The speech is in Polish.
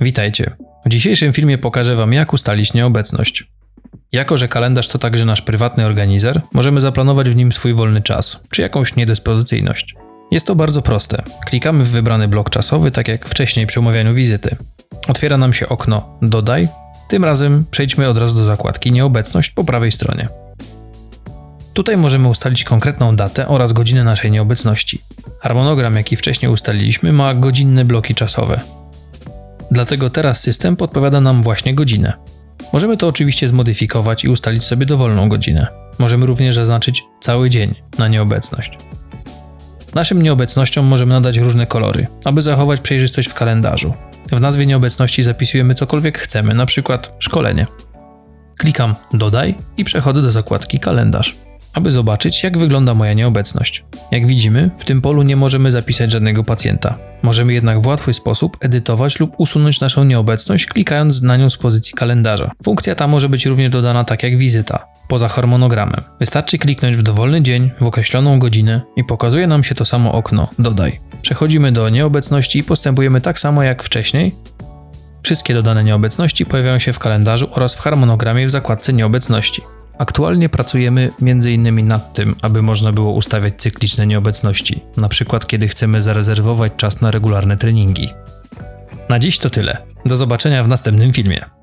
Witajcie. W dzisiejszym filmie pokażę Wam, jak ustalić nieobecność. Jako, że kalendarz to także nasz prywatny organizer, możemy zaplanować w nim swój wolny czas, czy jakąś niedyspozycyjność. Jest to bardzo proste. Klikamy w wybrany blok czasowy, tak jak wcześniej przy umawianiu wizyty. Otwiera nam się okno Dodaj. Tym razem przejdźmy od razu do zakładki Nieobecność po prawej stronie. Tutaj możemy ustalić konkretną datę oraz godzinę naszej nieobecności. Harmonogram, jaki wcześniej ustaliliśmy, ma godzinne bloki czasowe. Dlatego teraz system podpowiada nam właśnie godzinę. Możemy to oczywiście zmodyfikować i ustalić sobie dowolną godzinę. Możemy również zaznaczyć cały dzień na nieobecność. Naszym nieobecnościom możemy nadać różne kolory, aby zachować przejrzystość w kalendarzu. W nazwie nieobecności zapisujemy cokolwiek chcemy, np. szkolenie. Klikam Dodaj i przechodzę do zakładki Kalendarz, aby zobaczyć, jak wygląda moja nieobecność. Jak widzimy, w tym polu nie możemy zapisać żadnego pacjenta. Możemy jednak w łatwy sposób edytować lub usunąć naszą nieobecność, klikając na nią z pozycji kalendarza. Funkcja ta może być również dodana tak jak wizyta, poza harmonogramem. Wystarczy kliknąć w dowolny dzień, w określoną godzinę i pokazuje nam się to samo okno Dodaj. Przechodzimy do nieobecności i postępujemy tak samo jak wcześniej. Wszystkie dodane nieobecności pojawiają się w kalendarzu oraz w harmonogramie w zakładce nieobecności. Aktualnie pracujemy m.in. nad tym, aby można było ustawiać cykliczne nieobecności, na przykład kiedy chcemy zarezerwować czas na regularne treningi. Na dziś to tyle. Do zobaczenia w następnym filmie.